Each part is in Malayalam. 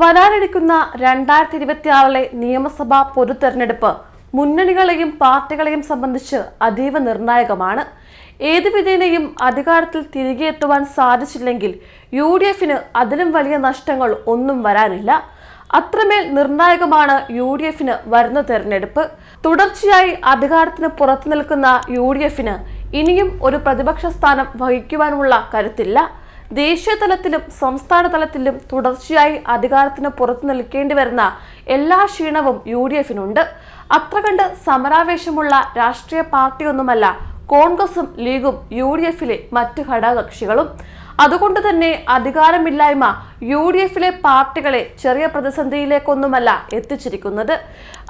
വരാനിരിക്കുന്ന രണ്ടായിരത്തി ഇരുപത്തിയാറിലെ നിയമസഭാ പൊതു തെരഞ്ഞെടുപ്പ് മുന്നണികളെയും പാർട്ടികളെയും സംബന്ധിച്ച് അതീവ നിർണായകമാണ്. ഏത് വിധേനയും അധികാരത്തിൽ തിരികെ എത്തുവാൻ സാധിച്ചില്ലെങ്കിൽ യു ഡി എഫിന് അതിലും വലിയ നഷ്ടങ്ങൾ ഒന്നും വരാനില്ല. അത്രമേൽ നിർണായകമാണ് യു ഡി എഫിന് വരുന്ന തെരഞ്ഞെടുപ്പ്. തുടർച്ചയായി അധികാരത്തിന് പുറത്തു നിൽക്കുന്ന യു ഡി എഫിന് ഇനിയും ഒരു പ്രതിപക്ഷ സ്ഥാനം വഹിക്കുവാനുള്ള കരുത്തില്ല. ദേശീയ തലത്തിലും സംസ്ഥാന തലത്തിലും തുടർച്ചയായി അധികാരത്തിന് പുറത്തു നിൽക്കേണ്ടി വരുന്ന എല്ലാ ക്ഷീണവും യു ഡി എഫിനുണ്ട് അത്ര കണ്ട് സമരാവേശമുള്ള രാഷ്ട്രീയ പാർട്ടിയൊന്നുമല്ല കോൺഗ്രസും ലീഗും യു ഡി എഫിലെ മറ്റ് ഘടകകക്ഷികളും. അതുകൊണ്ട് തന്നെ അധികാരമില്ലായ്മ യു ഡി എഫിലെ പാർട്ടികളെ ചെറിയ പ്രതിസന്ധിയിലേക്കൊന്നുമല്ല എത്തിച്ചിരിക്കുന്നത്.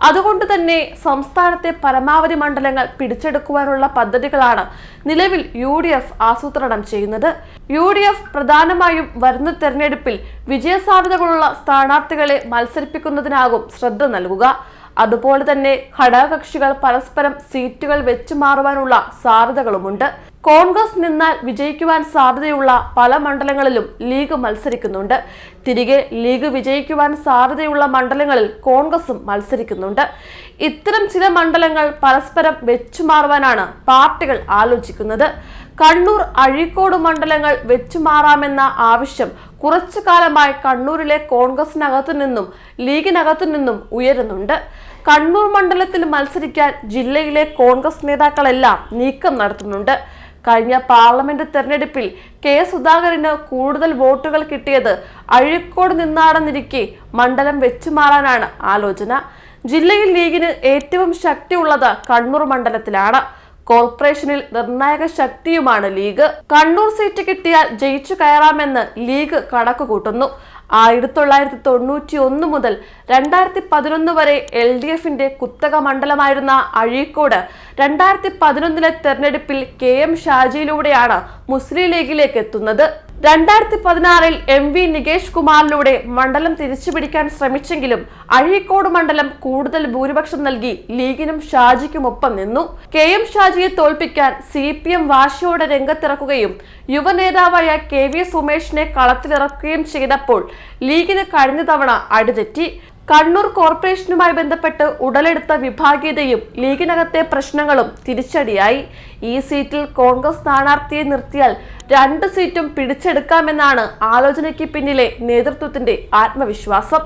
അതുകൊണ്ട് തന്നെ സംസ്ഥാനത്തെ പരമാവധി മണ്ഡലങ്ങൾ പിടിച്ചെടുക്കുവാനുള്ള പദ്ധതികളാണ് നിലവിൽ യു ഡി എഫ് ആസൂത്രണം ചെയ്യുന്നത്. യു ഡി എഫ് പ്രധാനമായും വരുന്ന തെരഞ്ഞെടുപ്പിൽ വിജയസാധ്യതകളുള്ള സ്ഥാനാർത്ഥികളെ മത്സരിപ്പിക്കുന്നതിനാകും ശ്രദ്ധ നൽകുക. അതുപോലെ തന്നെ ഘടകകക്ഷികൾ പരസ്പരം സീറ്റുകൾ വെച്ചു മാറുവാനുള്ള സാധ്യതകളുമുണ്ട്. കോൺഗ്രസ് നിന്നാൽ വിജയിക്കുവാൻ സാധ്യതയുള്ള പല മണ്ഡലങ്ങളിലും ലീഗ് മത്സരിക്കുന്നുണ്ട്. തിരികെ ലീഗ് വിജയിക്കുവാൻ സാധ്യതയുള്ള മണ്ഡലങ്ങളിൽ കോൺഗ്രസും മത്സരിക്കുന്നുണ്ട്. ഇത്തരം ചില മണ്ഡലങ്ങൾ പരസ്പരം വെച്ചുമാറുവാനാണ് പാർട്ടികൾ ആലോചിക്കുന്നത്. കണ്ണൂർ അഴീക്കോട് മണ്ഡലങ്ങൾ വെച്ചുമാറാമെന്ന ആവശ്യം കുറച്ചു കാലമായി കണ്ണൂരിലെ കോൺഗ്രസിനകത്തു നിന്നും ലീഗിനകത്തു നിന്നും ഉയരുന്നുണ്ട്. കണ്ണൂർ മണ്ഡലത്തിൽ മത്സരിക്കാൻ ജില്ലയിലെ കോൺഗ്രസ് നേതാക്കളെല്ലാം നീക്കം നടത്തുന്നുണ്ട്. കഴിഞ്ഞ പാർലമെന്റ് തെരഞ്ഞെടുപ്പിൽ കെ സുധാകരന് കൂടുതൽ വോട്ടുകൾ കിട്ടിയത് അഴീക്കോട് നിന്നാണെന്നിരിക്കെ മണ്ഡലം വെച്ചുമാറാനാണ് ആലോചന. ജില്ലയിൽ ലീഗിന് ഏറ്റവും ശക്തിയുള്ളത് കണ്ണൂർ മണ്ഡലത്തിലാണ്. കോർപ്പറേഷനിൽ നിർണായക ശക്തിയുമാണ് ലീഗ്. കണ്ണൂർ സീറ്റ് കിട്ടിയാൽ ജയിച്ചു കയറാമെന്ന് ലീഗ് കണക്കുകൂട്ടുന്നു. ആയിരത്തി തൊള്ളായിരത്തി തൊണ്ണൂറ്റി ഒന്ന് മുതൽ രണ്ടായിരത്തി പതിനൊന്ന് വരെ എൽ ഡി എഫിന്റെ കുത്തക മണ്ഡലമായിരുന്ന അഴീക്കോട് രണ്ടായിരത്തി പതിനൊന്നിലെ തെരഞ്ഞെടുപ്പിൽ കെ എം ഷാജിയിലൂടെയാണ് മുസ്ലിം ലീഗിലേക്ക് എത്തുന്നത്. രണ്ടായിരത്തി പതിനാറിൽ എം വി നികേഷ് കുമാറിലൂടെ മണ്ഡലം തിരിച്ചുപിടിക്കാൻ ശ്രമിച്ചെങ്കിലും അഴീക്കോട് മണ്ഡലം കൂടുതൽ ഭൂരിപക്ഷം നൽകി ലീഗിനും ഷാജിക്കുമൊപ്പം നിന്നു. കെ എം ഷാജിയെ തോൽപ്പിക്കാൻ സി പി എം വാശിയോടെ രംഗത്തിറക്കുകയും യുവനേതാവായ കെ വി സുമേഷിനെ കളത്തിലിറക്കുകയും ചെയ്തപ്പോൾ ലീഗിന് കഴിഞ്ഞ തവണ അടിതെറ്റി. കണ്ണൂർ കോർപ്പറേഷനുമായി ബന്ധപ്പെട്ട് ഉടലെടുത്ത വിഭാഗീയതയും ലീഗിനകത്തെ പ്രശ്നങ്ങളും തിരിച്ചടിയായി. ഈ സീറ്റിൽ കോൺഗ്രസ് സ്ഥാനാർത്ഥിയെ നിർത്തിയാൽ രണ്ട് സീറ്റും പിടിച്ചെടുക്കാമെന്നാണ് ആലോചനയ്ക്ക് പിന്നിലെ നേതൃത്വത്തിന്റെ ആത്മവിശ്വാസം.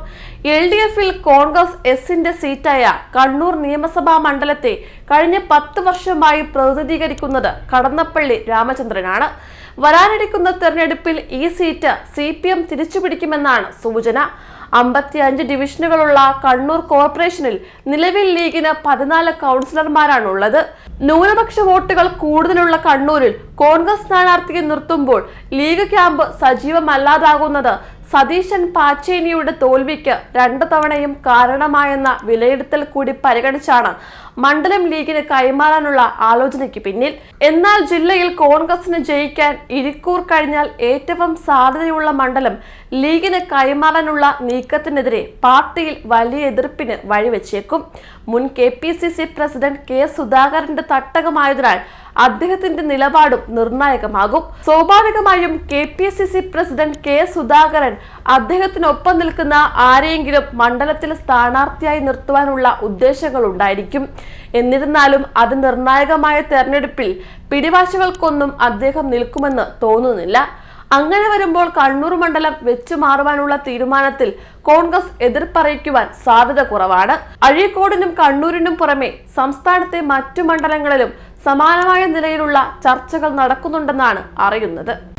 എൽ ഡി എഫിൽ കോൺഗ്രസ് എസിന്റെ സീറ്റായ കണ്ണൂർ നിയമസഭാ മണ്ഡലത്തെ കഴിഞ്ഞ പത്ത് വർഷമായി പ്രതിനിധീകരിക്കുന്നത് കടന്നപ്പള്ളി രാമചന്ദ്രനാണ്. വരാനിരിക്കുന്ന തെരഞ്ഞെടുപ്പിൽ ഈ സീറ്റ് സി പി എം തിരിച്ചുപിടിക്കുമെന്നാണ് സൂചന. അമ്പത്തിയഞ്ച് ഡിവിഷനുകളുള്ള കണ്ണൂർ കോർപ്പറേഷനിൽ നിലവിൽ ലീഗിന് പതിനാല് കൗൺസിലർമാരാണുള്ളത്. ന്യൂനപക്ഷ വോട്ടുകൾ കൂടുതലുള്ള കണ്ണൂരിൽ കോൺഗ്രസ് സ്ഥാനാർത്ഥിയെ നിർത്തുമ്പോൾ ലീഗ് ക്യാമ്പ് സജീവമല്ലാതാകുന്നത് സതീശൻ പാച്ചേനിയുടെ തോൽവിക്ക് രണ്ടു തവണയും കാരണമായെന്ന വിലയിരുത്തൽ കൂടി പരിഗണിച്ചാണ് മണ്ഡലം ലീഗിന് കൈമാറാനുള്ള ആലോചനയ്ക്ക് പിന്നിൽ. എന്നാൽ ജില്ലയിൽ കോൺഗ്രസിന് ജയിക്കാൻ ഇരിക്കൂർ കഴിഞ്ഞാൽ ഏറ്റവും സാധ്യതയുള്ള മണ്ഡലം ലീഗിന് കൈമാറാനുള്ള നീക്കത്തിനെതിരെ പാർട്ടിയിൽ വലിയ എതിർപ്പിന് വഴിവെച്ചേക്കും. മുൻ K P C C president K സുധാകരന്റെ തട്ടകമായതിനാൽ അദ്ദേഹത്തിന്റെ നിലപാടും നിർണായകമാകും. സ്വാഭാവികമായും K P C C president K Sudhakaran അദ്ദേഹത്തിനൊപ്പം നിൽക്കുന്ന ആരെയെങ്കിലും മണ്ഡലത്തിൽ സ്ഥാനാർത്ഥിയായി നിർത്തുവാനുള്ള ഉദ്ദേശങ്ങൾ ഉണ്ടായിരിക്കും. എന്നിരുന്നാലും അത് നിർണായകമായ തെരഞ്ഞെടുപ്പിൽ പിടിവാശികൾക്കൊന്നും അദ്ദേഹം നിൽക്കുമെന്ന് തോന്നുന്നില്ല. അങ്ങനെ വരുമ്പോൾ കണ്ണൂർ മണ്ഡലം വെച്ചു മാറുവാനുള്ള തീരുമാനത്തിൽ കോൺഗ്രസ് എതിർപ്പറിയിക്കുവാൻ സാധ്യത കുറവാണ്. അഴീക്കോടിനും കണ്ണൂരിനും പുറമെ സംസ്ഥാനത്തെ മറ്റു മണ്ഡലങ്ങളിലും സമാനമായ നിലയിലുള്ള ചർച്ചകൾ നടക്കുന്നുണ്ടെന്നാണ് അറിയുന്നത്